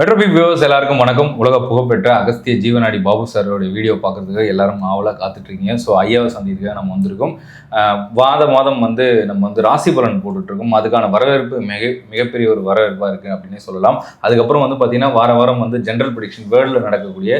மெட்ரோபிக் viewers எல்லாருக்கும் வணக்கம். உலக புகழ்பெற்ற அகஸ்திய ஜீவனாடி பாபு சாரோட வீடியோ பார்க்குறதுக்கு எல்லாரும் ஆவலாக காத்துட்டு இருக்கீங்க ஸோ ஐயாவை சந்திக்க நம்ம வந்திருக்கோம். வாத மாதம் வந்து நம்ம வந்து ராசி பலன் போட்டுட்ருக்கோம். அதுக்கான வரவேற்பு மிக மிகப்பெரிய ஒரு வரவேற்பாக இருக்குது அப்படின்னே சொல்லலாம். அதுக்கப்புறம் வந்து பார்த்திங்கன்னா வார வாரம் வந்து ஜென்ரல் ப்ரிடிக்ஷன் வேர்ல்டில் நடக்கக்கூடிய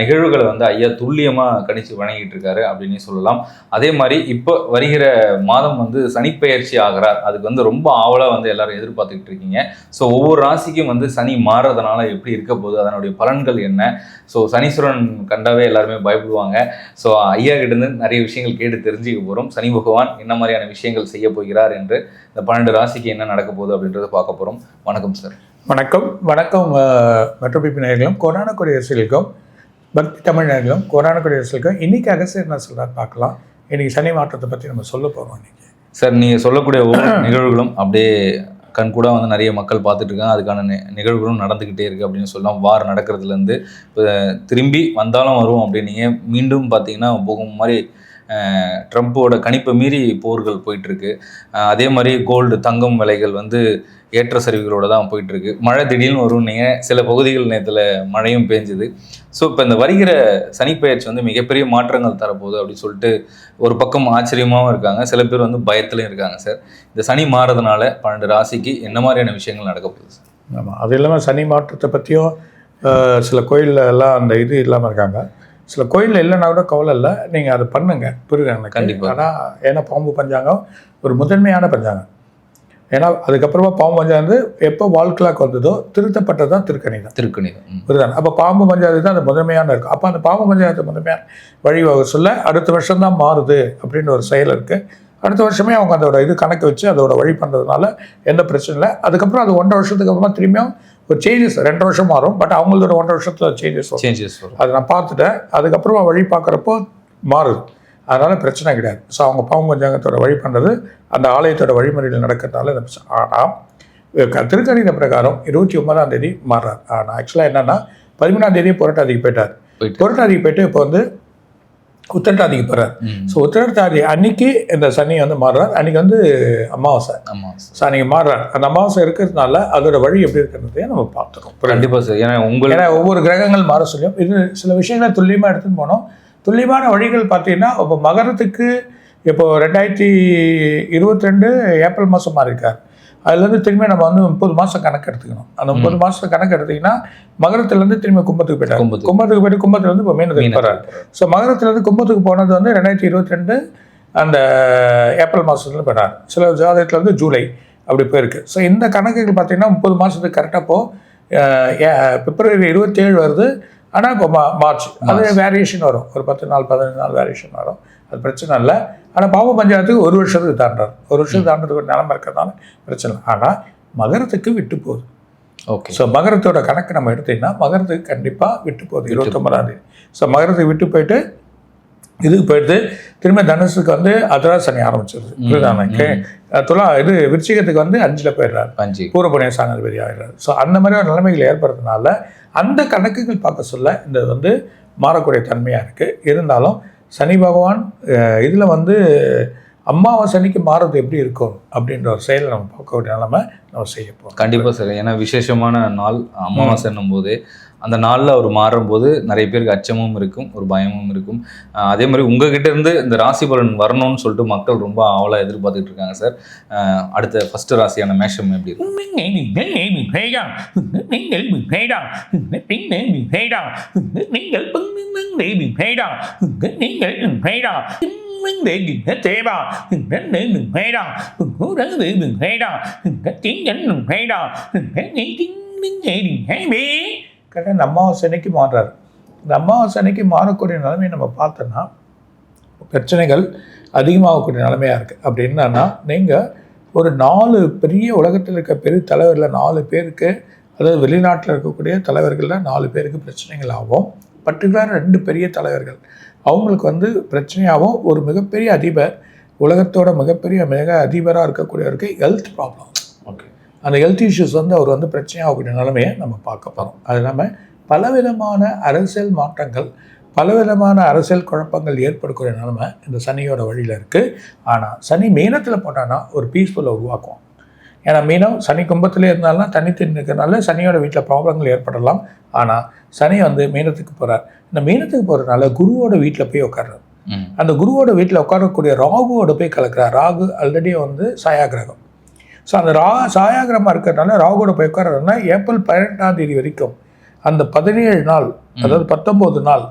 நிகழ்வுகளை வந்து ஐயா துல்லியமாக கணிச்சு வழங்கிட்டு இருக்காரு அப்படின்னே சொல்லலாம். அதே மாதிரி இப்போ வருகிற மாதம் வந்து சனிப்பெயர்ச்சி ஆகிறார். அதுக்கு வந்து ரொம்ப ஆவலாக வந்து எல்லாரும் எதிர்பார்த்துக்கிட்டு இருக்கீங்க. ஸோ ஒவ்வொரு ராசிக்கும் வந்து சனி மாறுறதுனால எப்படி இருக்க போகுது? அதனுடைய பலன்கள் என்ன? ஸோ சனீஸ்வரன் கண்டாவே எல்லாருமே பயப்படுவாங்க. ஸோ ஐயா கிட்டேருந்து நிறைய விஷயங்கள் கேட்டு தெரிஞ்சுக்க போகிறோம் சனி பகவான் என்ன மாதிரியான விஷயங்கள் செய்ய போகிறார் என்று இந்த பன்னெண்டு ராசிக்கு என்ன நடக்க போகுது அப்படின்றத பார்க்க போகிறோம் வணக்கம் சார். வணக்கம். வணக்கம் மெட்ரோபிபி நேயர்களும் கொரோனா குடியரசுகளுக்கும் பக்தி தமிழர்களும் நேயர்களும் கொரோனா இன்னைக்கு அகசியர் என்ன சொல்கிறார் பார்க்கலாம். இன்னைக்கு சனி மாற்றத்தை பற்றி நம்ம சொல்ல போகிறோம் இன்னைக்கு. சார் நீங்கள் சொல்லக்கூடிய ஒவ்வொரு நிகழ்வுகளும் அப்படியே கண்கூட வந்து நிறைய மக்கள் பார்த்துட்டு இருக்காங்க. அதுக்கான நிகழ்வுகளும் நடந்துக்கிட்டே இருக்குது அப்படின்னு சொல்லலாம். வார் நடக்கிறதுலேருந்து இப்போ திரும்பி வந்தாலும் வரும் அப்படின்னீங்க மீண்டும் பார்த்தீங்கன்னா போகும் மாதிரி ட்ரம்ப்போட கணிப்பை மீறி போர்கள் போயிட்டுருக்கு அதே மாதிரி கோல்டு தங்கம் விலைகள் வந்து ஏற்ற சரிவுகளோட தான் போயிட்டுருக்கு. மழை திடீர்னு வரும் நீங்கள் சில பகுதிகள் நேரத்தில் மழையும் பேஞ்சுது. ஸோ இப்போ இந்த வருகிற சனிப்பெயர்ச்சி வந்து மிகப்பெரிய மாற்றங்கள் தரப்போகுது அப்படின்னு சொல்லிட்டு ஒரு பக்கம் ஆச்சரியமாகவும் இருக்காங்க. சில பேர் வந்து பயத்துலையும் இருக்காங்க சார். இந்த சனி மாறதுனால பன்னெண்டு ராசிக்கு என்ன மாதிரியான விஷயங்கள் நடக்க போகுது சார்? ஆமாம் அது இல்லாமல் சனி மாற்றத்தை பற்றியும் சில கோயில்ல எல்லாம் அந்த இது இல்லாமல் இருக்காங்க. சில கோயிலில் இல்லைன்னா கூட கவலை இல்லை. நீங்கள் அதை பண்ணுங்க. புரியுது எனக்கு? கண்டிப்பா. ஆனால் ஏன்னா பாம்பு பஞ்சாங்கம் ஒரு முதன்மையான பஞ்சாங்கம். ஏன்னா அதுக்கப்புறமா பாம்பு வந்து எப்போ வாழ்க்கலாக்கு வந்ததோ திருத்தப்பட்டது தான் திருக்கணி தான் திருக்கணிதம். ம். புரியுதா அப்போ பாம்பு பஞ்சாயத்து தான் அந்த முதன்மையான இருக்கும் அப்போ அந்த பாம்பு பஞ்சாயத்து முதன்மையான வழிவகை சொல்ல அடுத்த வருஷம் தான் மாறுது அப்படின்னு ஒரு செயல் இருக்குது அடுத்த வருஷமே அவங்க அதோட இது கணக்கு வச்சு அதோட வழி பண்ணுறதுனால எந்த பிரச்சனை இல்லை. அதுக்கப்புறம் அது ஒன்றரை வருஷத்துக்கு அப்புறமா திரும்பியும் ஒரு சேஞ்சஸ் ரெண்டு வருஷம் மாறும். பட் அவங்களோட ஒன்றரை வருஷத்தில் சேஞ்சஸ் சேஞ்சஸ் வரும். அதை நான் பார்த்துட்டேன். அதுக்கப்புறமா வழி பார்க்குறப்போ மாறுது. அதனால் பிரச்சனை கிடையாது. ஸோ அவங்க பாம்பு பஞ்சாங்கத்தோட வழி பண்ணுறது அந்த ஆலயத்தோட வழிமுறையில் நடக்கிறதுனால இந்த பிரச்சனை. ஆனால் திருக்கணித பிரகாரம் இருபத்தி ஒன்பதாம் தேதி மாறுறார். ஆனால் ஆக்சுவலாக என்னன்னா பதிமூணாம் தேதி புரட்டாதிக்கு போயிட்டார். போயிட்டு புரட்டாதிக்கு போயிட்டு இப்போ வந்து உத்திரட்டாதிக்கு போகிறார். ஸோ உத்திரட்டாதி அன்னைக்கு இந்த சனி வந்து மாறுறார். அன்னைக்கு வந்து அமாவாசை. ஸோ அன்னைக்கு மாறுறார். அந்த அமாவாசை இருக்கிறதுனால அதோட வழி எப்படி இருக்கிறதையும் நம்ம பார்த்துக்கோம் கண்டிப்பா சார். ஏன்னா உங்களுக்கு ஏன்னா ஒவ்வொரு கிரகங்கள் மாற சொல்லியும் இது சில விஷயங்களை துல்லியமாக எடுத்துன்னு போனோம். துல்லியமான வழிகள் பார்த்தீங்கன்னா இப்போ மகரத்துக்கு இப்போ ரெண்டாயிரத்தி இருபத்தி ரெண்டு ஏப்ரல் மாதம் மாறியிருக்கார் அதுலேருந்து திரும்பி நம்ம வந்து முப்பது மாதம் கணக்கு எடுத்துக்கணும். அந்த முப்பது மாதம் கணக்கு எடுத்தீங்கன்னா மகரத்துலேருந்து திரும்பி கும்பத்துக்கு போயிட்டார். கும்பத்துக்கு. போயிட்டு கும்பத்துலேருந்து இப்போ மீனத்துக்கு போகிறார் ஸோ மகரத்துலேருந்து கும்பத்துக்கு போனது வந்து ரெண்டாயிரத்தி இருபத்தி ரெண்டு அந்த ஏப்ரல் மாதத்துல போயிட்டார் சில ஜாதகத்தில் வந்து ஜூலை அப்படி போயிருக்கு. ஸோ இந்த கணக்குகள் பார்த்தீங்கன்னா முப்பது மாதத்துக்கு கரெக்டாக போ பிப்ரவரி இருபத்தேழு வருது. ஆனால் இப்போ மா மார்ச் அது வேரியேஷன் வரும். ஒரு பத்து நாள் பதினஞ்சு நாள் வேரியேஷன் வரும். அது பிரச்சனை இல்லை. ஆனால் பாம்பு பஞ்சாயத்துக்கு ஒரு வருஷத்துக்கு தாண்டார் ஒரு வருஷத்துக்கு தாண்டதுக்கு ஒரு நிலமை இருக்கிறதுனால பிரச்சனை ஆனால் மகரத்துக்கு விட்டு போகுது. ஓகே. ஸோ மகரத்தோட கணக்கு நம்ம எடுத்தீங்கன்னா மகரத்துக்கு கண்டிப்பாக விட்டு போகுது இருபத்தொம்பதாம் தேதி. ஸோ மகரத்துக்கு விட்டு போயிட்டு இதுக்கு போயிட்டு திரும்ப தனுசுக்கு வந்து அதரா சனி ஆரம்பிச்சிருது. புரியுதா எனக்கு? துலா இது விருச்சிகத்துக்கு வந்து அஞ்சில் போயிடுறாரு. பஞ்சு பூர்வபுணிய சாணாதிபதி ஆகிறார் ஸோ அந்த மாதிரி ஒரு நிலைமைகள் ஏற்படுறதுனால அந்த கணக்குகள் பார்க்க சொல்ல இந்த வந்து மாறக்கூடிய தன்மையாக இருக்குது இருந்தாலும் சனி பகவான் இதில் வந்து அமாவாசனிக்கு மாறுறது எப்படி இருக்கும் அப்படின்ற ஒரு செயலை நம்ம பார்க்கக்கூடிய நிலைமை நம்ம செய்ய போகிறோம் கண்டிப்பா சார் ஏன்னா விசேஷமான நாள் அமாவாசைன்னும் போது அந்த நாளில் அவர் மாறும்போது நிறைய பேருக்கு அச்சமும் இருக்கும் ஒரு பயமும் இருக்கும் அதே மாதிரி உங்ககிட்ட இருந்து இந்த ராசி பலன் வரணும்னு சொல்லிட்டு மக்கள் ரொம்ப ஆவலாக எதிர்பார்த்துட்டு இருக்காங்க சார் அடுத்த ஃபர்ஸ்ட் ராசியான மேஷம் எப்படி இருக்கும் நீங்கள் நீங்கள் nghĩ தேவா பேடா உறவு பேடா திங்கள் பேடா கரெக்டாக இந்த அமாவாசனைக்கு மாறுறாரு இந்த அமாவாசனைக்கு மாறக்கூடிய நிலைமையை நம்ம பார்த்தோன்னா பிரச்சனைகள் அதிகமாகக்கூடிய நிலைமையாக இருக்குது அப்படி என்னன்னா நீங்கள் ஒரு நாலு பெரிய உலகத்தில் இருக்க பெரிய தலைவரில் நாலு பேருக்கு அதாவது வெளிநாட்டில் இருக்கக்கூடிய தலைவர்களில் நாலு பேருக்கு பிரச்சனைகள் ஆகும். பர்டிகுலராக ரெண்டு பெரிய தலைவர்கள். அவங்களுக்கு வந்து பிரச்சனையாகவும் ஒரு மிகப்பெரிய அதிபர் உலகத்தோட மிகப்பெரிய மிக அதிபராக இருக்கக்கூடியவருக்கு ஹெல்த் ப்ராப்ளம் ஓகே அந்த ஹெல்த் இஷ்யூஸ் வந்து அவர் வந்து பிரச்சனையாகக்கூடிய நிலைமையை நம்ம பார்க்க போகிறோம் அது இல்லாமல் பலவிதமான அரசியல் மாற்றங்கள் பலவிதமான அரசியல் குழப்பங்கள் ஏற்படக்கூடிய நிலைமை இந்த சனியோட வழியில் இருக்குது ஆனால் சனி மீனத்தில் போட்டான்னா ஒரு பீஸ்ஃபுல்லை உருவாக்கும் ஏன்னா மீனம் சனி கும்பத்திலே இருந்தாலும் தனித்து நிற்கிறனால சனியோட வீட்டில் ப்ராப்ளங்கள் ஏற்படலாம். ஆனால் சனி வந்து மீனத்துக்கு போகிறார் இந்த மீனத்துக்கு போகிறதுனால குருவோட வீட்டில் போய் உட்கார்றார் ம். அந்த குருவோட வீட்டில் உட்காரக்கூடிய ராகுவோட போய் கலக்கிறார் ராகு ஆல்ரெடி வந்து சாயாகிரகம் ஸோ அந்த ரா சாயாகிரகமாக இருக்கிறதுனால ராகுவோட போய் உட்கார்றதுனா ஏப்ரல் பதினெட்டாம் தேதி வரைக்கும் அந்த பதினேழு நாள் அதாவது பத்தொம்போது நாள்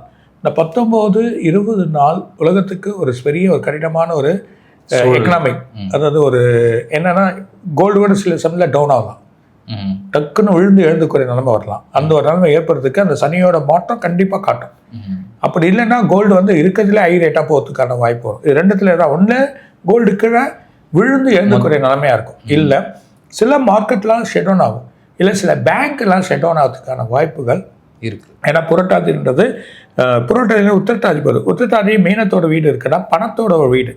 இந்த பத்தொம்போது இருபது நாள் உலகத்துக்கு ஒரு பெரிய ஒரு கடினமான ஒரு. எக்கனாமிக். அதாவது ஒரு என்னன்னா கோல்டு கூட சில சமயத்தில் டவுன் ஆகலாம். டக்குன்னு விழுந்து எழுந்துக்கூடிய நிலைமை வரலாம். அந்த ஒரு நிலைமை ஏற்படுறதுக்கு அந்த சனியோட மாற்றம் கண்டிப்பாக காட்டும். அப்படி இல்லைன்னா கோல்டு வந்து இருக்கிறதுல ஹை ரேட்டாக போகிறதுக்கான வாய்ப்பு வரும். இது ரெண்டுத்துல ஏதாவது ஒன்று கோல்டு கீழே விழுந்து எழுந்துக்கூடிய நிலைமையாக இருக்கும். இல்லை சில மார்க்கெட்லாம் ஷெட் டவுன் ஆகும். இல்லை சில பேங்க்லாம் ஷெட் டவுன் ஆகிறதுக்கான வாய்ப்புகள் இருக்கு. ஏன்னா புரட்டாதின்றது புரட்டாதியில் உத்திரட்டாதி போகுது உத்திரட்டாதி மீனத்தோட வீடு இருக்குன்னா பணத்தோட ஒரு வீடு.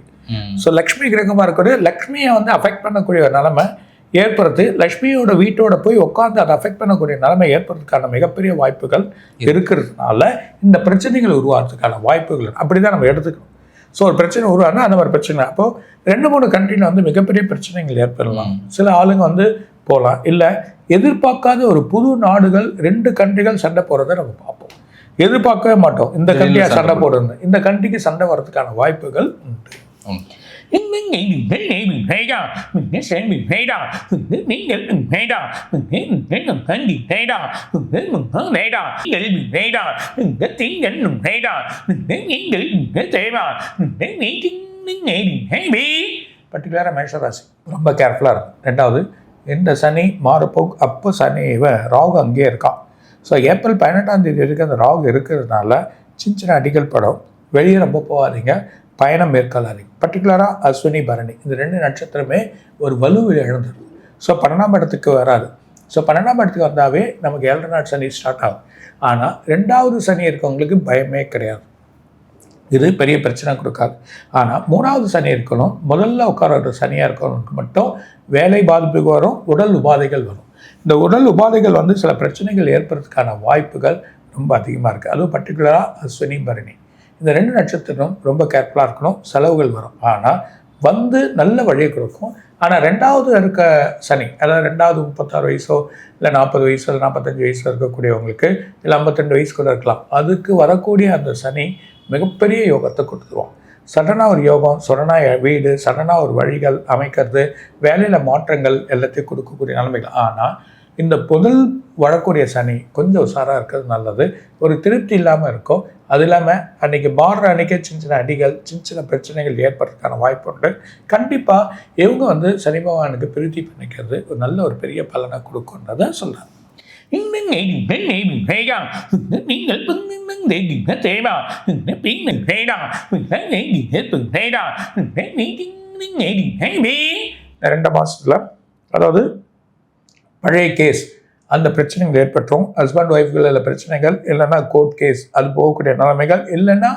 ஸோ லக்ஷ்மி கிரகமாக இருக்கக்கூடிய லக்ஷ்மியை வந்து அஃபெக்ட் பண்ணக்கூடிய ஒரு நிலைமை ஏற்படுத்து லக்ஷ்மியோட வீட்டோட போய் உட்காந்து அதை அஃபெக்ட் பண்ணக்கூடிய நிலைமை ஏற்படுறதுக்கான மிகப்பெரிய வாய்ப்புகள் இருக்கிறதுனால இந்த பிரச்சனைகள் உருவாகிறதுக்கான வாய்ப்புகள். அப்படி தான் நம்ம எடுத்துக்கணும். ஸோ ஒரு பிரச்சனை உருவானா அந்த மாதிரி பிரச்சனை அப்போது ரெண்டு மூணு கண்ட்ரியில் வந்து மிகப்பெரிய பிரச்சனைகள் ஏற்படலாம். சில ஆளுங்க வந்து போகலாம் இல்லை எதிர்பார்க்காத ஒரு புது நாடுகள் ரெண்டு கண்ட்ரிகள் சண்டை போகிறத நம்ம பார்ப்போம். எதிர்பார்க்கவே மாட்டோம். இந்த கண்ட்ரியாக சண்டை சண்டை போடுறது. இந்த கண்ட்ரிக்கு சண்டை வர்றதுக்கான வாய்ப்புகள் உண்டு. ம். பர்டிகுலராக மேஷராசி. ரொம்ப கேர்ஃபுல்லாக இருக்கும். ரெண்டாவது இந்த சனி மாறப்போ அப்போ சனி இவன் ராகு அங்கேயே இருக்கான் ஸோ ஏப்ரல் பதினெட்டாம் தேதி வரைக்கும் அந்த ராகு இருக்கிறதுனால சின்ன சின்ன அடிகள் படம். வெளியே ரொம்ப போகாதீங்க. பயணம் மேற்கொள்ளாதீங்க பர்டிகுலராக அஸ்வினி பரணி. இந்த ரெண்டு நட்சத்திரமே ஒரு வலுவில் எழுந்துடும் ஸோ பன்னெண்டாம் இடத்துக்கு வராது. ஸோ பன்னெண்டாம் இடத்துக்கு வந்தாவே நமக்கு ஏழரை நாள் சனி ஸ்டார்ட் ஆகும். ஆனால் ரெண்டாவது சனி இருக்கவங்களுக்கு பயமே கிடையாது. இது பெரிய பிரச்சனை கொடுக்காது. ஆனால் மூணாவது சனி இருக்கணும் முதல்ல உட்கார சனியாக இருக்கிறவங்களுக்கு மட்டும் வேலை பாதிப்புக்கு வரும் உடல் உபாதைகள் வரும். இந்த உடல் உபாதைகள் வந்து சில பிரச்சனைகள் ஏற்படுறதுக்கான வாய்ப்புகள் ரொம்ப அதிகமாக இருக்குது அதுவும் பர்டிகுலராக அஸ்வினி பரணி. இந்த ரெண்டு நட்சத்திரம் ரொம்ப கேர்ஃபுல்லாக இருக்கணும். செலவுகள் வரும். ஆனால் வந்து நல்ல வழியை கொடுக்கும். ஆனால் ரெண்டாவது இருக்க சனி அதாவது ரெண்டாவது முப்பத்தாறு வயசோ இல்லை நாற்பது வயசோ இல்லை நாற்பத்தஞ்சு வயசோ இருக்கக்கூடியவங்களுக்கு இல்லை ஐம்பத்தெண்டு வயசு கூட இருக்கலாம். அதுக்கு வரக்கூடிய அந்த சனி மிகப்பெரிய யோகத்தை கொடுத்துருவோம் சடனாக ஒரு யோகம் சடனாக வீடு சடனாக ஒரு வழிகள் அமைக்கிறது வேலையில் மாற்றங்கள் எல்லாத்தையும் கொடுக்கக்கூடிய நிலைமைகள். ஆனால் இந்த புதல் வரக்கூடிய சனி கொஞ்சம் உஷாராக இருக்கிறது நல்லது. ஒரு திருப்தி இல்லாமல் இருக்கும் அது இல்லாமல் அன்றைக்கி பாடுற அன்றைக்கே சின்ன சின்ன அடிகள் சின்ன சின்ன பிரச்சனைகள் ஏற்படுறதுக்கான வாய்ப்பு உண்டு. கண்டிப்பாக இவங்க வந்து சனி பகவானுக்கு பிரீத்தி பண்ணிக்கிறது ஒரு நல்ல ஒரு பெரிய பலனை கொடுக்குன்றதை சொல்கிறாங்க இந்த ரெண்டு மாதத்தில் அதாவது பழைய கேஸ் அந்த பிரச்சனைகள் ஏற்பட்டுரும் ஹஸ்பண்ட் ஒய்ஃப்கள் இல்லை பிரச்சனைகள் இல்லைன்னா கோர்ட் கேஸ் அது போகக்கூடிய நிலைமைகள் இல்லைன்னா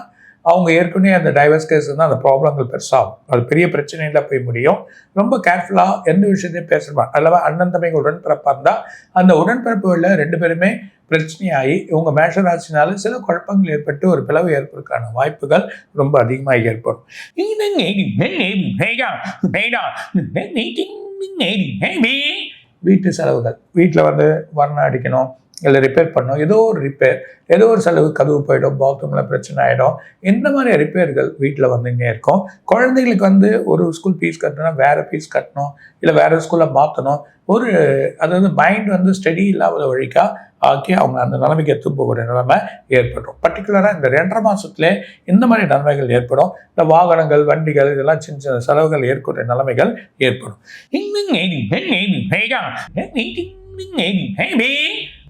அவங்க ஏற்கனவே அந்த டைவர்ஸ் கேஸ் தான் அந்த ப்ராப்ளங்கள் பெருசாகும் அது பெரிய பிரச்சனையில் போய் முடியும் ரொம்ப கேர்ஃபுல்லாக எந்த விஷயத்தையும் பேசணும் அல்லவா அண்ணன் தம்பிங்க உடன்பிறப்பாக இருந்தால் அந்த உடன்பிறப்புகளில் ரெண்டு பேருமே பிரச்சனையாகி இவங்க மேஷராசினால சில குழப்பங்கள் ஏற்பட்டு ஒரு பிளவு ஏற்படுறதுக்கான வாய்ப்புகள் ரொம்ப அதிகமாக ஏற்படும் வீட்டு செலவுகள். வீட்டில் வந்து வர்ணம் அடிக்கணும். இல்லை ரிப்பேர் பண்ணணும் ஏதோ ஒரு ரிப்பேர் ஏதோ ஒரு செலவு கதவு போயிடும் பாத்ரூமில் பிரச்சனை ஆகிடும் இந்த மாதிரி ரிப்பேர்கள் வீட்டில் வந்துன்னே இருக்கும் குழந்தைகளுக்கு வந்து ஒரு ஸ்கூல் ஃபீஸ் கட்டணும் வேறு ஃபீஸ் கட்டணும் இல்லை வேறு ஸ்கூலில் மாற்றணும் ஒரு அதாவது மைண்ட் வந்து ஸ்டடி இல்லாத வழிக்கா ஆக்கி அவங்க அந்த நிலைமைக்கு எத்து போகக்கூடிய நிலைமை ஏற்படும் பர்டிகுலராக இந்த ரெண்டரை மாதத்துலேயே இந்த மாதிரி நன்மைகள் ஏற்படும் இந்த வாகனங்கள் வண்டிகள் இதெல்லாம் சின்ன சின்ன செலவுகள் ஏற்படுற நிலைமைகள் ஏற்படும்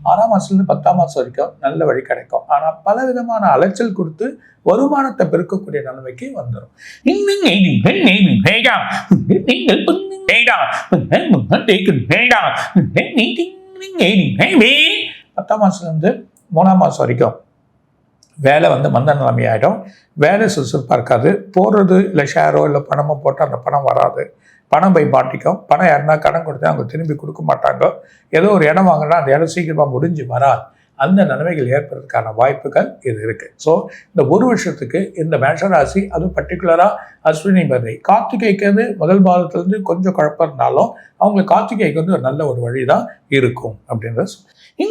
ஆறாம் மாதத்துலேருந்து பத்தாம் மாதம் வரைக்கும் நல்ல வழி கிடைக்கும் ஆனால் பல விதமான அலைச்சல் கொடுத்து வருமானத்தை பெருக்கக்கூடிய நிலைமைக்கு வந்துடும் பத்தாம் மாதத்துலேருந்து மூணாம் மாதம் வரைக்கும் வேலை வந்து மந்த நிலைமையாயிடும் ஆகிடும் வேலை சுறுசுறுப்பாக இருக்காது. போடுறது இல்லை ஷேரோ இல்லை பணமோ போட்டால் அந்த பணம் வராது. பணம் போய் மாட்டிக்கும். பணம் யாருன்னா கடன் கொடுத்தா அவங்க திரும்பி கொடுக்க மாட்டாங்க. ஏதோ ஒரு இடம் வாங்கினா அந்த இடம் சீக்கிரமாக முடிஞ்சு வராது. அந்த நன்மைகள் ஏற்படுறதுக்கான வாய்ப்புகள் இது இருக்குது ஸோ இந்த ஒரு வருஷத்துக்கு இந்த மேஷராசி அதுவும் பர்டிகுலராக அஸ்வினி பதவி கார்த்திகைக்கு வந்து முதல் பாதத்துலேருந்து கொஞ்சம் குழப்பம் இருந்தாலும் அவங்களுக்கு கார்த்திகைக்கு வந்து ஒரு நல்ல ஒரு வழி தான் இருக்கும் அப்படின்றது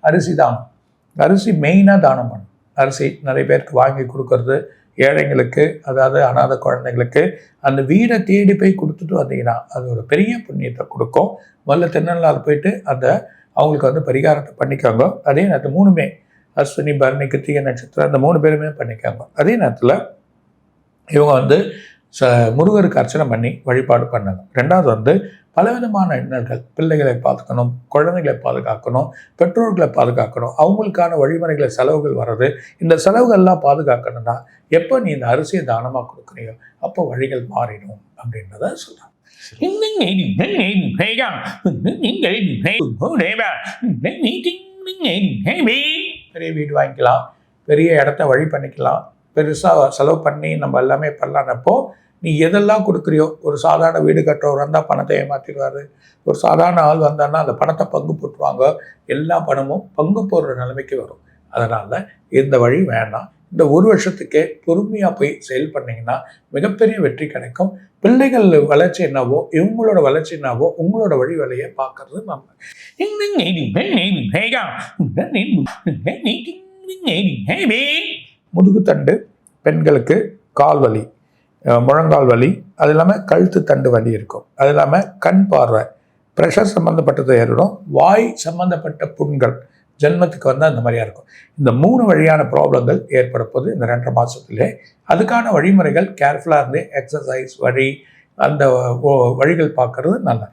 அரிசி தான். அரிசி மெயினாக தானம் பண்ணும். அரிசி நிறைய பேருக்கு வாங்கி கொடுக்கறது ஏழைங்களுக்கு அதாவது அனாதை குழந்தைங்களுக்கு அந்த வீடை தேடி போய் கொடுத்துட்டு வந்தீங்கன்னா அது ஒரு பெரிய புண்ணியத்தை கொடுக்கும். முதல்ல திருநள்ளாறு போயிட்டு அந்த அவங்களுக்கு வந்து பரிகாரத்தை பண்ணிக்கோங்க. அதே நேரத்தில் மூணுமே அஸ்வினி பரணி கிருத்திகை நட்சத்திரம் அந்த மூணு பேருமே பண்ணிக்கோங்க. அதே நேரத்தில் இவங்க வந்து ச முருகருக்கு அர்ச்சனை பண்ணி வழிபாடு பண்ணணும். ரெண்டாவது வந்து பலவிதமான எண்ணங்கள். பிள்ளைகளை பார்த்துக்கணும் குழந்தைகளை பாதுகாக்கணும் பெற்றோர்களை பாதுகாக்கணும் அவங்களுக்கான வழிமுறைகளை செலவுகள் வர்றது. இந்த செலவுகள்லாம் பாதுகாக்கணும்னா எப்போ நீ இந்த அரிசியை தானமாக கொடுக்குறியோ அப்போ வழிகள் மாறிடும் அப்படின்றத சொல்கிறாங்க பெரிய வீடு வாங்கிக்கலாம் பெரிய இடத்த வழி பண்ணிக்கலாம் பெருசாக செலவு பண்ணி நம்ம எல்லாமே பண்ணலான்னப்போ நீ எதெல்லாம் கொடுக்குறியோ ஒரு சாதாரண வீடு கட்டுறவர் வந்தால் பணத்தை ஏமாற்றிடுவார் ஒரு சாதாரண ஆள் வந்தான்னா அந்த பணத்தை பங்கு போட்டுருவாங்க எல்லா பணமும் பங்கு போடுற நிலைமைக்கு வரும் அதனால் இந்த வழி வேண்டாம் இந்த ஒரு வருஷத்துக்கே பொறுமையாக போய் செயல் பண்ணிங்கன்னா மிகப்பெரிய வெற்றி கிடைக்கும் பிள்ளைகள் வளர்ச்சி என்னவோ இவங்களோட வளர்ச்சி என்னவோ உங்களோட வழி வேலையை பார்க்கறது நம்ம முதுகுத்தண்டு பெண்களுக்கு கால் வலி முழங்கால் வலி அது இல்லாமல் கழுத்து தண்டு வலி இருக்கும் அது இல்லாமல் கண் பார்வை ப்ரெஷர் சம்மந்தப்பட்டது ஏற்படும் வாய் சம்மந்தப்பட்ட புண்கள் ஜென்மத்துக்கு வந்து அந்த மாதிரியா இருக்கும் இந்த மூணு வழியான ப்ராப்ளங்கள் ஏற்பட இந்த ரெண்டரை மாதத்துலேயே அதுக்கான வழிமுறைகள் கேர்ஃபுல்லாக இருந்து எக்ஸசைஸ் வழி அந்த வழிகள் பார்க்கறது நல்லது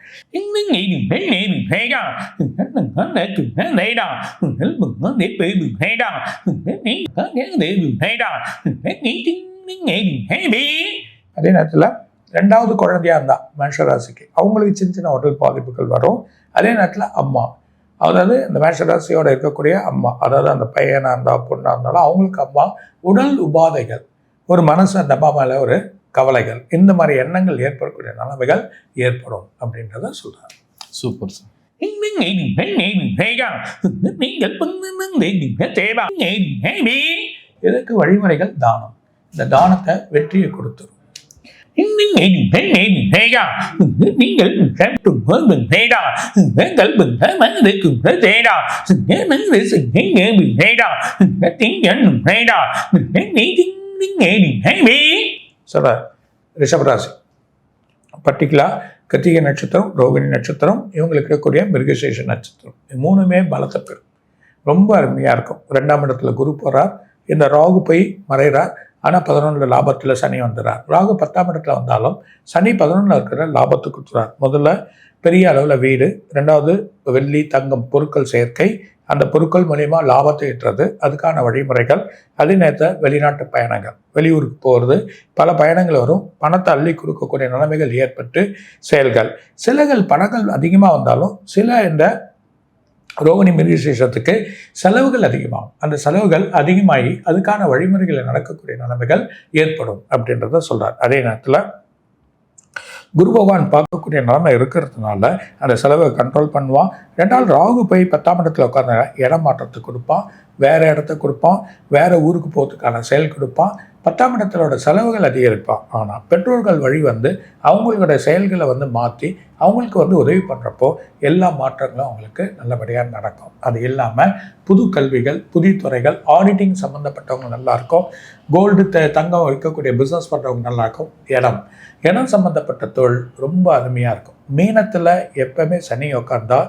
அதே நேரத்தில் ரெண்டாவது குழந்தையா இருந்தா மேஷராசிக்கு அவங்களுக்கு சின்ன சின்ன உடல் பாதிப்புகள் வரும். அதே நேரத்தில் அம்மா அதாவது இந்த மேஷராசியோட இருக்கக்கூடிய அம்மா அதாவது அந்த பையனாக இருந்தால் பொண்ணாக இருந்தாலும் அவங்களுக்கு அம்மா உடல் உபாதைகள் ஒரு மனசு அந்த அம்மா மேலே ஒரு கவலைகள் இந்த மாதிரி எண்ணங்கள் ஏற்படக்கூடிய நிலைமைகள் ஏற்படும் அப்படின்றத சொல்கிறாங்க சூப்பர் சார். இதற்கு வழிமுறைகள் தானம்? இந்த தானத்தை வெற்றியை கொடுத்துரும் நீங்கள் கட்டும் ரிஷபராசி. பர்டிகுலர் கத்திகை நட்சத்திரம் ரோகிணி நட்சத்திரம் இவங்களுக்கு இருக்கக்கூடிய மிருகசேஷ நட்சத்திரம். மூணுமே பலத்தை பெறும் ரொம்ப அருமையாக இருக்கும். ரெண்டாம் இடத்துல குரு போகிறார் இந்த ராகு போய் மறைகிறார். ஆனால் பதினொன்றில் லாபத்தில் சனி வந்துடுறார் ராகு பத்தாம் இடத்துல வந்தாலும் சனி பதினொன்றில் இருக்கிற லாபத்தை கொடுத்துறார் முதல்ல பெரிய அளவில் வீடு ரெண்டாவது வெள்ளி தங்கம் பொருட்கள் சேர்க்கை. அந்த பொருட்கள் மூலயமா லாபத்தை ஈட்டுறது அதுக்கான வழிமுறைகள். அதே நேரத்தில் வெளிநாட்டு பயணங்கள். வெளியூருக்கு போகிறது பல பயணங்கள் வரும். பணத்தை அள்ளி கொடுக்கக்கூடிய நிலைமைகள் ஏற்பட்டு செயல்கள். சிலகள் பணங்கள் அதிகமாக வந்தாலும் சில இந்த ரோகிணி மிருகசேஷத்துக்கு செலவுகள் அதிகமாகும். அந்த செலவுகள் அதிகமாகி அதுக்கான வழிமுறைகளில் நடக்கக்கூடிய நிலைமைகள் ஏற்படும் அப்படின்றத சொல்றார். அதே நேரத்தில் குரு பகவான் பார்க்கக்கூடிய நிலைமை இருக்கிறதுனால அந்த செலவை கண்ட்ரோல் பண்ணுவான். ரெண்டாவது ராகு போய் பத்தாம் இடத்துல உட்காந்து இடம் மாற்றத்தை கொடுப்பான் வேற இடத்த கொடுப்பான் வேற ஊருக்கு போகிறதுக்கான செயல் கொடுப்பான். பத்தாம் இடத்திலோட செலவுகள் அதிகரிப்பான் ஆனால் பெற்றோர்கள் வழி வந்து அவங்களோட செயல்களை வந்து மாற்றி அவங்களுக்கு வந்து உதவி பண்ணுறப்போ எல்லா மாற்றங்களும் அவங்களுக்கு நல்லபடியாக நடக்கும். அது இல்லாமல் புது கல்விகள் புதிய துறைகள் ஆடிட்டிங் சம்மந்தப்பட்டவங்க நல்லாயிருக்கும் கோல்டு த தங்கம் வைக்கக்கூடிய பிஸ்னஸ் பண்ணுறவங்க நல்லா இருக்கும் இடம். இடம் சம்மந்தப்பட்ட தொழில் ரொம்ப அருமையாக இருக்கும். மீனத்தில் எப்போவுமே சனி உட்காந்தா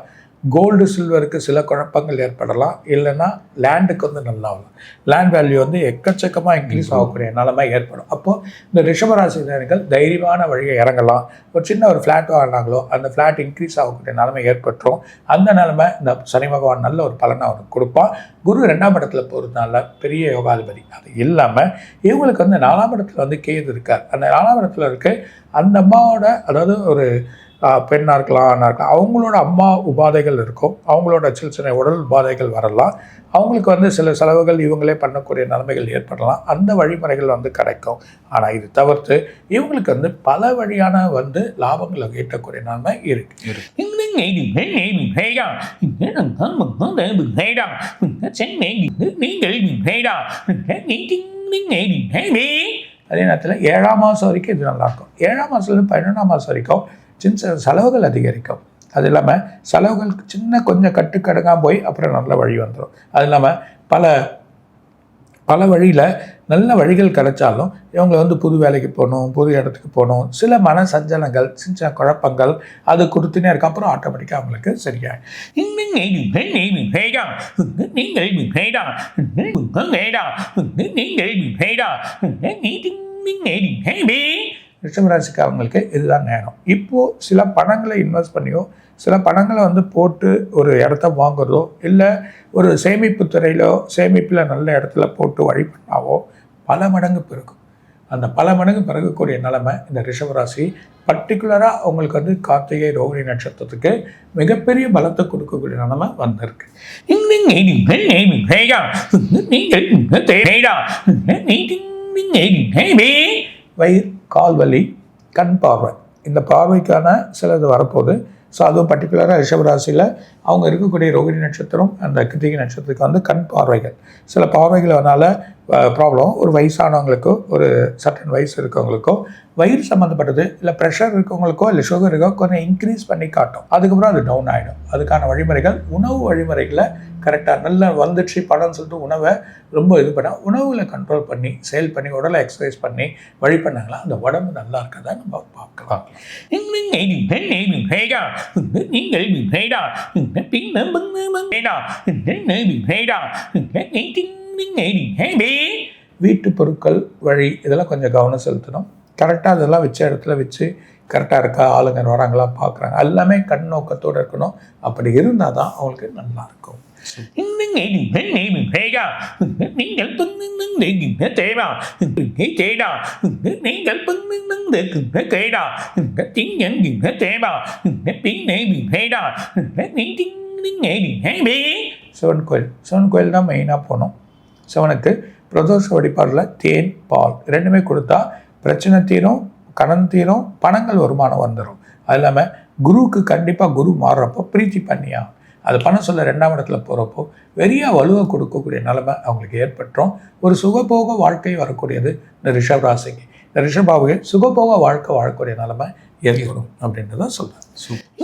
கோல்டு சில்வருக்கு சில குழப்பங்கள் ஏற்படலாம். இல்லைன்னா லேண்டுக்கு வந்து நல்லா ஆகலாம் லேண்ட் வேல்யூ வந்து எக்கச்சக்கமாக இன்க்ரீஸ் ஆகக்கூடிய நிலைமை ஏற்படும். அப்போது இந்த ரிஷபராசினியர்கள் தைரியமான வழியை இறங்கலாம். ஒரு சின்ன ஒரு ஃப்ளாட் வாங்கினாங்களோ அந்த ஃப்ளாட் இன்க்ரீஸ் ஆகக்கூடிய நிலைமை ஏற்பட்டுரும். அந்த நிலைமை இந்த சனி பகவான் நல்ல ஒரு பலனை அவனுக்கு கொடுப்பான். குரு ரெண்டாம் இடத்துல போகிறதுனால பெரிய யோகாதிபதி. அது இல்லாமல் இவங்களுக்கு வந்து நாலாம் இடத்துல வந்து கேது இருக்கார். அந்த நாலாம் இடத்துல இருக்க அந்த அம்மாவோட அதாவது ஒரு பெண்ணாக இருக்கலாம் ஆணாக இருக்கலாம். அவங்களோட அம்மா உபாதைகள் இருக்கும். அவங்களோட சின்ன சின்ன உடல் உபாதைகள் வரலாம். அவங்களுக்கு வந்து சில செலவுகள் இவங்களே பண்ணக்கூடிய நிலைமைகள் ஏற்படலாம். அந்த வழிமுறைகள் வந்து கிடைக்கும். ஆனால் இது தவிர்த்து இவங்களுக்கு வந்து பல வழியான வந்து லாபங்களை ஈட்டக்கூடிய நிலைமை இருக்குது அதே நேரத்தில் ஏழாம் மாதம் வரைக்கும் இது நல்லாயிருக்கும் ஏழாம் மாதத்துலேருந்து பதினொன்றாம் மாதம் வரைக்கும் சின்ன சின்ன செலவுகள் அதிகரிக்கும் அது இல்லாமல் செலவுகள் சின்ன கொஞ்சம் கட்டுக்கடங்காக போய் அப்புறம் நல்ல வழி வந்துடும் அது இல்லாமல் பல பல வழியில் நல்ல வழிகள் கிடைச்சாலும் இவங்க வந்து புது வேலைக்கு போகணும் புது இடத்துக்கு போகணும் சில மன சஞ்சலங்கள் சின்ன குழப்பங்கள் அது கொடுத்துனே இருக்க அப்புறம் ஆட்டோமேட்டிக்காக அவங்களுக்கு சரியாயிடும் ரிஷபராசிக்காரங்களுக்கு இதுதான் நேரம் இப்போது சில பணங்களை இன்வெஸ்ட் பண்ணியோ சில பணங்களை வந்து போட்டு ஒரு இடத்த வாங்குறதோ இல்லை ஒரு சேமிப்பு துறையிலோ சேமிப்பில் நல்ல இடத்துல போட்டு வழி பண்ணாவோ பல மடங்கு பெருகும் அந்த பல மடங்கு பிறகக்கூடிய நிலைமை இந்த ரிஷபராசி பர்டிகுலராக அவங்களுக்கு வந்து கார்த்திகை ரோகிணி நட்சத்திரத்துக்கு மிகப்பெரிய பலத்தை கொடுக்கக்கூடிய நிலைமை வந்திருக்கு வயிறு கால்வலி கண் பார்வை. இந்த பார்வைக்கான சிலது வரப்போகுது. ஸோ அதுவும் பர்டிகுலராக ரிஷபராசியில் அவங்க இருக்கக்கூடிய ரோகிணி நட்சத்திரம் அந்த கிருத்திகை நட்சத்திரத்துக்கு வந்து கண் பார்வைகள். சில பார்வைகளனால ப்ராப்ளம் ஒரு வயசானவங்களுக்கோ ஒரு சட்டன் வயசு இருக்கவங்களுக்கோ வயிறு சம்மந்தப்பட்டது இல்லை ப்ரெஷர் இருக்கவங்களுக்கோ இல்லை சுகர் இருக்கோ கொஞ்சம் இன்க்ரீஸ் பண்ணி காட்டும். அதுக்கப்புறம் அது டவுன் ஆகிடும் அதுக்கான வழிமுறைகள் உணவு வழிமுறைகளை கரெக்டாக நல்லா வந்துச்சு படம்னு சொல்லிட்டு உணவை ரொம்ப இது பண்ண உணவுகளை கண்ட்ரோல் பண்ணி செயல் பண்ணி உடலை எக்ஸசைஸ் பண்ணி வழி பண்ணாங்களா அந்த உடம்பு நல்லா இருக்கதா நம்ம பார்க்கலாம். வீட்டு பொருட்கள் வழி இதெல்லாம் கொஞ்சம் கவனம் செலுத்தணும். கரெக்டாக அதெல்லாம் வச்ச இடத்துல வச்சு கரெக்டாக இருக்கா ஆளுங்க வராங்களா பார்க்குறாங்க எல்லாமே கண் நோக்கத்தோடு இருக்கணும். அப்படி இருந்தால் தான் அவங்களுக்கு நல்லா இருக்கும். சிவன் கோயில். சிவன் கோயில் தான் மெயினாக போகணும் செவனுக்கு பிரதோஷ வழிபாடில் தேன் பால் ரெண்டுமே கொடுத்தா பிரச்சனை தீரும் கடன் தீரும் பணங்கள் வருமானம் வந்துடும் அது இல்லாமல் குருவுக்கு கண்டிப்பாக குரு மாறுறப்போ பிரீத்தி பண்ணியா. அது பணம் சொல்ல ரெண்டாம் இடத்துல போகிறப்போ வெறியா வலுவை கொடுக்கக்கூடிய நிலைமை அவங்களுக்கு ஏற்பட்டுரும். ஒரு சுகபோக வாழ்க்கை வரக்கூடியது இந்த ரிஷப் ராசிக்கு. இந்த ரிஷபாவுக்கு சுகபோக வாழ்க்கை வாழக்கூடிய நிலைமை ஏற்படும் அப்படின்றத சொல்கிறேன்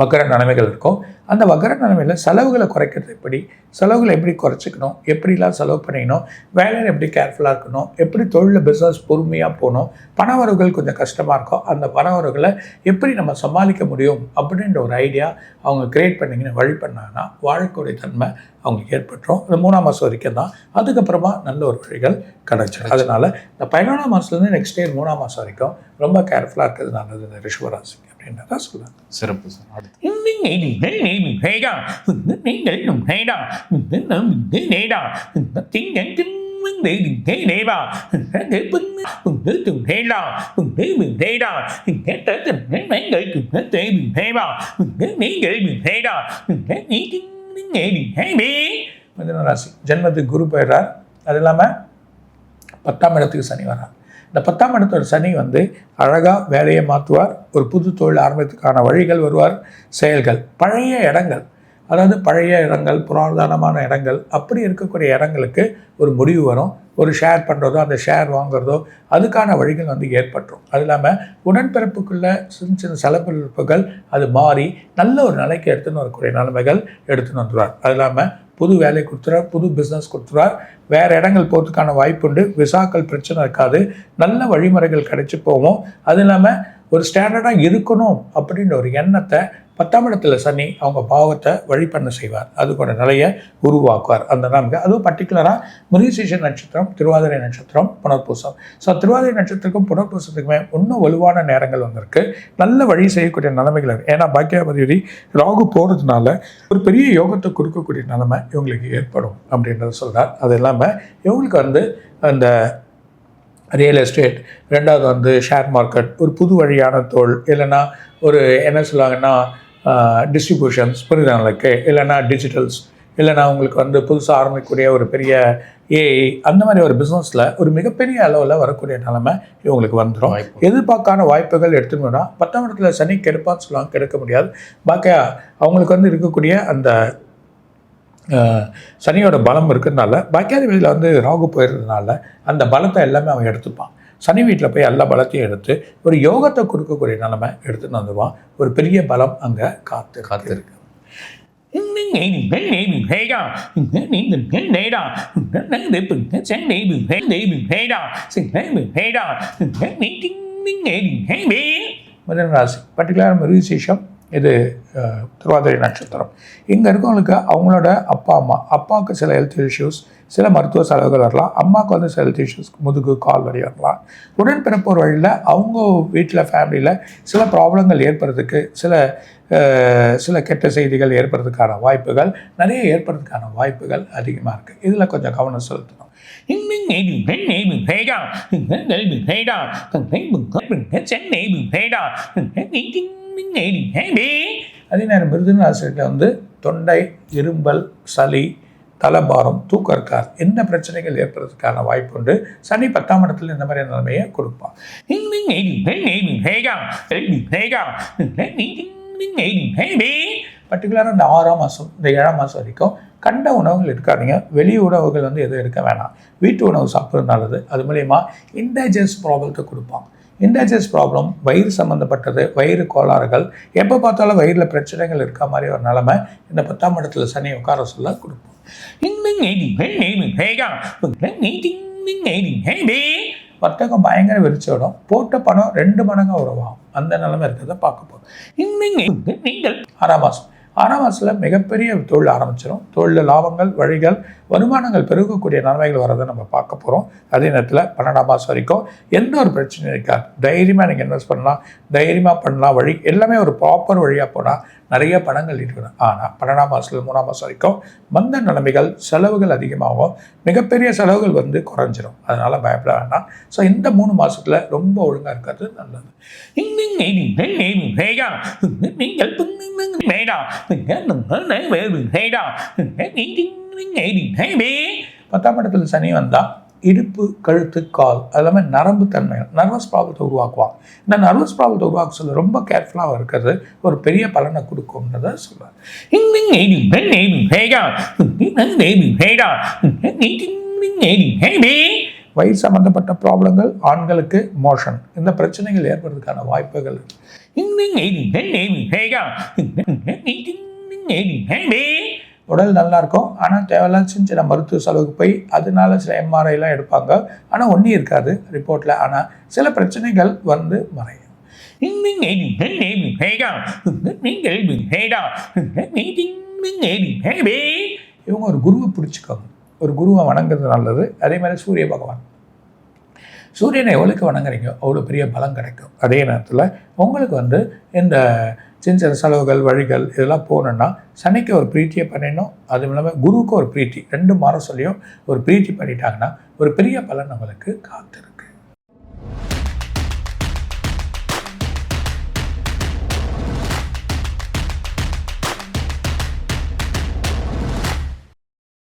வக்கர நிலைமைகள் இருக்கும். அந்த வக்கர நிலைமையில் செலவுகளை குறைக்கிறது எப்படி? செலவுகளை எப்படி குறைச்சிக்கணும்? எப்படிலாம் செலவு பண்ணிக்கணும்? வேலையில் எப்படி கேர்ஃபுல்லாக இருக்கணும்? எப்படி தொழிலில் பிஸ்னஸ் பொறுமையாக போகணும்? பண வரவுகள் கொஞ்சம் கஷ்டமாக இருக்கும். அந்த பண வரவுகளை எப்படி நம்ம சமாளிக்க முடியும்? அப்படின்ற ஒரு ஐடியா அவங்க கிரியேட் பண்ணிங்கன்னு வழி பண்ணாங்கன்னா வாழக்கூடிய தன்மை அவங்களுக்கு ஏற்பட்டுரும். இந்த மூணாம் மாதம் வரைக்கும் தான். அதுக்கப்புறமா நல்ல ஒரு வழிகள் கிடைச்சிடும் அதனால் இந்த பதினொன்றாம் மாதத்துலேருந்து நெக்ஸ்ட் இயர் மூணாம் மாதம் வரைக்கும் ரொம்ப கேர்ஃபுல்லாக இருக்கிறது நல்லது இந்த ரிஷபராசிக்கு. அப்படின்றத சொல்லுவேன் சிறப்பு சார். ராசி ஜென்மத்துக்கு குரு போயிடுறார். அது இல்லாமல் பத்தாம் இடத்துக்கு சனி வரார் இந்த பத்தாம் இடத்தோட சனி வந்து அழகாக வேலையை மாற்றுவார் ஒரு புது தொழில் ஆரம்பத்துக்கான வழிகள் வருவார் செயல்கள் பழைய இடங்கள் அதாவது பழைய இடங்கள் புராதனமான இடங்கள் அப்படி இருக்கக்கூடிய இடங்களுக்கு ஒரு முடிவு வரும். ஒரு ஷேர் பண்ணுறதோ அந்த ஷேர் வாங்குறதோ அதுக்கான வழிகள் வந்து ஏற்பட்டுரும். அது இல்லாமல் உடன்பிறப்புக்குள்ள சின்ன சின்ன செலப்பிழப்புகள் அது மாறி நல்ல ஒரு நிலைக்கு எடுத்துன்னு வரக்கூடிய நிலைமைகள் எடுத்துன்னு வந்துடுவார் அது இல்லாமல் புது வேலை கொடுத்துறார் புது பிஸ்னஸ் கொடுத்துறார். வேறு இடங்கள் போகிறதுக்கான வாய்ப்பு உண்டு. விசாக்கள் பிரச்சனை இருக்காது. நல்ல வழிமுறைகள் கிடைச்சி போவோம் அது இல்லாமல் ஒரு ஸ்டாண்டர்டாக இருக்கணும் அப்படின்ற ஒரு எண்ணத்தை பத்தாம் இடத்துல சனி அவங்க பாவத்தை வழி பண்ண செய்வார் அதுக்கோட நிலையை உருவாக்குவார். அந்த நான்கு. அதுவும் பர்டிகுலராக மிருகசீஷ நட்சத்திரம் திருவாதிரை நட்சத்திரம் புனர்பூசம். ஸோ திருவாதிரை நட்சத்திரக்கும் புனர்பூசத்துக்குமே இன்னும் வலுவான நேரங்கள் வந்திருக்கு. நல்ல வழி செய்யக்கூடிய நிலைமைகள் இருக்கு. ஏன்னா பாக்கியாபதி ராகு போகிறதுனால ஒரு பெரிய யோகத்தை கொடுக்கக்கூடிய நிலைமை இவங்களுக்கு ஏற்படும் அப்படின்றத சொல்கிறார் அது இல்லாமல் இவங்களுக்கு வந்து அந்த ரியல் எஸ்டேட் ரெண்டாவது வந்து ஷேர் மார்க்கெட் ஒரு புது வழியான தொழில் இல்லைன்னா ஒரு என்ன சொல்லுவாங்கன்னா டிஸ்ட்ரிபியூஷன்ஸ் புரிதங்களுக்கு இல்லைன்னா டிஜிட்டல்ஸ் இல்லைன்னா உங்களுக்கு வந்து புதுசாக ஆரம்பிக்கக்கூடிய ஒரு பெரிய ஏஐ அந்த மாதிரி ஒரு பிஸ்னஸில் ஒரு மிகப்பெரிய அளவில் வரக்கூடிய நிலைமை இவங்களுக்கு வந்துடும். எதிர்பார்க்கான வாய்ப்புகள் வந்தால் பத்தாம் இடத்துல சனி கெடுப்பான்னு சொல்லுவாங்க கெடுக்க முடியாது பாக்கியா அவங்களுக்கு வந்து இருக்கக்கூடிய அந்த சனியோட பலம் இருக்கிறதுனால பாக்கியாதிபதியில் வந்து ராகு போயிடுறதுனால அந்த பலத்தை எல்லாமே அவன் எடுத்துப்பான். சனி வீட்டில் போய் எல்லா பலத்தையும் எடுத்து ஒரு யோகத்தை கொடுக்கக்கூடிய நிலைமை எடுத்துன்னு வந்துடுவான் ஒரு பெரிய பலம் அங்கே காத்து காத்திருக்கு. மிதன ராசி பர்டிகுலர் மிருகசீஷம் இது திருவாதிரை நட்சத்திரம் இங்கே இருக்கவங்களுக்கு அவங்களோட அப்பா அம்மா அப்பாவுக்கு சில ஹெல்த் இஷ்யூஸ் சில மருத்துவ செலவுகள் வரலாம் அம்மாவுக்கு வந்து சில ஹெல்த் இஷ்யூஸ் முதுகு கால் வலி வரலாம் உடன்பிறப்போர் வழியில் அவங்க வீட்டில் ஃபேமிலியில் சில ப்ராப்ளங்கள் ஏற்படுறதுக்கு சில சில கெட்ட செய்திகள் ஏற்படுறதுக்கான வாய்ப்புகள் நிறைய ஏற்படுறதுக்கான வாய்ப்புகள் அதிகமாக இருக்குது இதில் கொஞ்சம் கவனம் செலுத்தணும் சென்னை அதே நேரம் மிருதுன வந்து தொண்டை இரும்பல் சளி தலபாரம் தூக்கம் இருக்காது என்ன பிரச்சனைகள் ஏற்படுறதுக்கான வாய்ப்பு உண்டு? சனி பத்தாம் இடத்துல இந்த மாதிரி நிலைமையை கொடுப்பான். பர்டிகுலராக இந்த ஆறாம் மாதம் இந்த ஏழாம் மாதம் வரைக்கும் கண்ட உணவுகள் எடுக்காதீங்க. வெளி உணவுகள் வந்து எதுவும் எடுக்க வேணாம். வீட்டு உணவு சாப்பிட்றது நல்லது அது மூலயமா இன்டைஜஸ்ட் ப்ராப்ளத்தை கொடுப்பாங்க இன்டைஜஸ்ட் ப்ராப்ளம் வயிறு சம்மந்தப்பட்டது வயிறு கோளாறுகள். எப்போ பார்த்தாலும் வயிறில் பிரச்சனைகள் இருக்க மாதிரி ஒரு நிலைமை. இந்த பத்தாம் இடத்துல சனி உட்கார சொல்ல கொடுப்போம். வர்த்தகம் பயங்கர விரிச்சோடும் போட்ட பணம் ரெண்டு மடங்காக உருவாகும். அந்த நிலைமை இருக்கிறத பார்க்க போகிறோம் நீங்கள். ஆறாம் மாதம் ஆறாம் மாதத்தில் மிகப்பெரிய தொழில் ஆரம்பிச்சிடும் தொழில் லாபங்கள் வழிகள் வருமானங்கள் பெருகக்கூடிய நன்மைகள் வரதை நம்ம பார்க்க போகிறோம் அதே நேரத்தில் பன்னெண்டாம் மாதம் வரைக்கும் எந்த ஒரு பிரச்சனையும் இருக்காது தைரியமாக நீங்கள் இன்வெஸ்ட் பண்ணலாம் தைரியமாக பண்ணலாம் வழி எல்லாமே ஒரு ப்ராப்பர் வழியாக போனால் நிறைய பணங்கள் இருக்கணும் ஆனால் பன்னெண்டாம் மாதத்துல மூணாம் மாதம் வரைக்கும் மந்த நிலைமைகள் செலவுகள் அதிகமாகும் மிகப்பெரிய செலவுகள் வந்து குறைஞ்சிரும் அதனால் பயப்பட வேண்டாம் ஸோ இந்த மூணு மாதத்தில் ரொம்ப ஒழுங்காக இருக்கிறது நல்லது நீங்கள் பத்தாம் இடத்துல சனி வந்தால் இடுப்பு கழுத்து கால் அது இல்லாமல் நரம்பு தன்மைகள் நர்வஸ் ப்ராப்ளத்தை உருவாக்குவாங்க இந்த நர்வஸ் ப்ராப்ளத்தை உருவாக்க சொல்ல ரொம்ப கேர்ஃபுல்லாக இருக்கிறது ஒரு பெரிய பலனை கொடுக்கும்ன்றத சொல்லுவார் வயிறு சம்மந்தப்பட்ட ப்ராப்ளங்கள் ஆண்களுக்கு மோஷன் இந்த பிரச்சனைகள் ஏற்படுறதுக்கான வாய்ப்புகள் இருக்கு உடல் நல்லா இருக்கும் ஆனால் தேவையில்லாம் சின்ன சின்ன மருத்துவ செலவுக்கு போய் அதனால சில எம்ஆர்ஐலாம் எடுப்பாங்க ஆனால் ஒன்றும் இருக்காது ரிப்போர்ட்டில் ஆனால் சில பிரச்சனைகள் வந்து மறையும் இவங்க ஒரு குருவை பிடிச்சிக்கோங்க ஒரு குருவை வணங்குறது நல்லது அதே மாதிரி சூரிய பகவான் சூரியனை எவ்வளோக்கு வணங்குறீங்க அவ்வளோ பெரிய பலம் கிடைக்கும் அதே நேரத்தில் உங்களுக்கு வந்து இந்த சின்ன சின்ன செலவுகள் வழிகள் இதெல்லாம் போகணுன்னா சனிக்கு ஒரு பிரீத்தியை பண்ணிடணும். அதுவும் இல்லாமல் குருவுக்கு ஒரு பிரீத்தி ரெண்டு மாதம் சொல்லியும் ஒரு பிரீத்தி பண்ணிட்டாங்கன்னா ஒரு பெரிய பலன் நம்மளுக்கு காத்திருக்கும்.